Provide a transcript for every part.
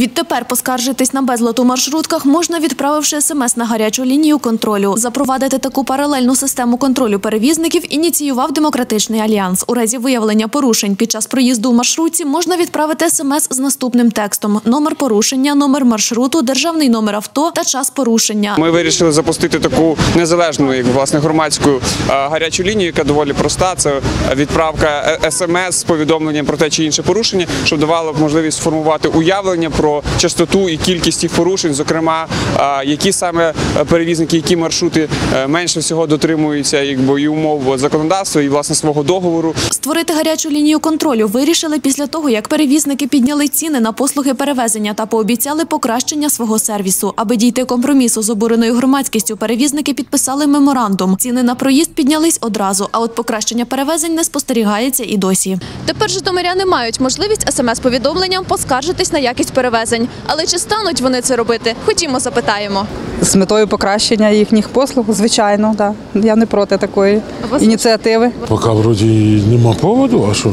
Відтепер поскаржитись на безлад у маршрутках можна, відправивши смс на гарячу лінію контролю. Запровадити таку паралельну систему контролю перевізників ініціював демократичний альянс. У разі виявлення порушень під час проїзду у маршрутці можна відправити смс з наступним текстом: номер порушення, номер маршруту, державний номер авто та час порушення. Ми вирішили запустити таку незалежну, як власне громадську е, гарячу лінію, яка доволі проста. Це відправка смс з повідомленням про те чи інше порушення, щоб давало можливість сформувати уявлення про частоту і кількість їх порушень, зокрема, е, які саме перевізники, які маршрути е, менше всього дотримуються якби і умов законодавства і власне свого договору. Створити гарячу лінію контролю вирішили після того, як перевізники підняли ціни на послуги перевезення та пообіцяли покращення свого сервісу. Аби дійти компромісу з обуреною громадськістю, перевізники підписали меморандум. Ціни на проїзд піднялись одразу, а от покращення перевезень не спостерігається і досі. Тепер житомиряни мають можливість смс-повідомленням поскаржитись на якість перевезень. Але чи стануть вони це робити? Ходімо, запитаємо. з метою покращення їхніх послуг, звичайно, да. Я не проти такої ініціативи. Поки вроді нема поводу, а що?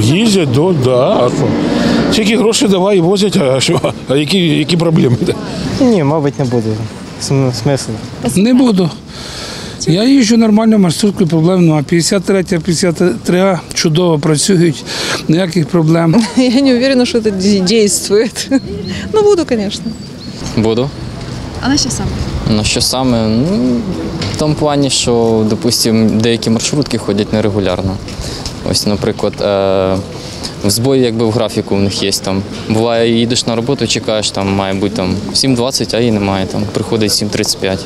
Їздять, до, да, а що? Тільки гроші давай і возять, а що? А які, які проблеми? Ні, мабуть, не буде. См- Смисл. Не буду. Я їжджу нормально, маршруткою проблем немає. 53 53 чудово працюють, ніяких проблем. Я не уверена, что это де- действует. Ну, буду, конечно. Буду. А на що саме? На що саме? Ну, в тому плані, що, допустимо, деякі маршрутки ходять нерегулярно. Ось, наприклад, е- в збої якби в графіку в них є там. Буває, їдеш на роботу, чекаєш, там має бути там 7.20, а її немає, там приходить 7.35.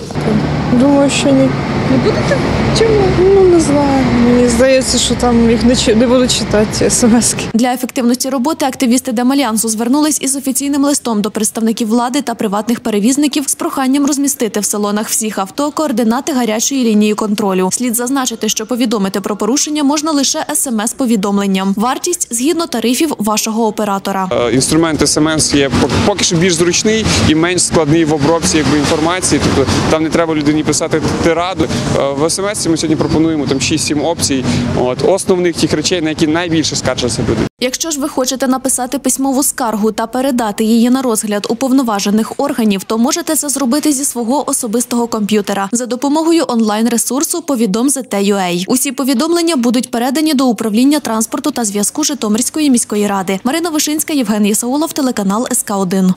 Думаю, що ні. Не будете? Чому? Ну, не знаю. Мені здається, що там їх не, чи- не буду читати смски. Для ефективності роботи активісти Демальянсу звернулись із офіційним листом до представників влади та приватних перевізників з проханням розмістити в салонах всіх авто координати гарячої лінії контролю. Слід зазначити, що повідомити про порушення можна лише смс-повідомленням. Вартість згідно тарифів вашого оператора. Е, Інструмент СМС є пок- поки що більш зручний і менш складний в обробці якби, інформації. Тобто там не треба людині писати тираду. Е, В СМС ми сьогодні пропонуємо там 6-7 опцій. От основних тих речей, на які найбільше скаржаться люди. Якщо ж ви хочете написати письмову скаргу та передати її на розгляд уповноважених органів, то можете це зробити зі свого особистого комп'ютера за допомогою онлайн-ресурсу Повідом.zt.ua. Усі повідомлення будуть передані до управління транспорту та зв'язку Житомирської міської ради. Марина Вишинська, Євген Єсаулов, телеканал СК 1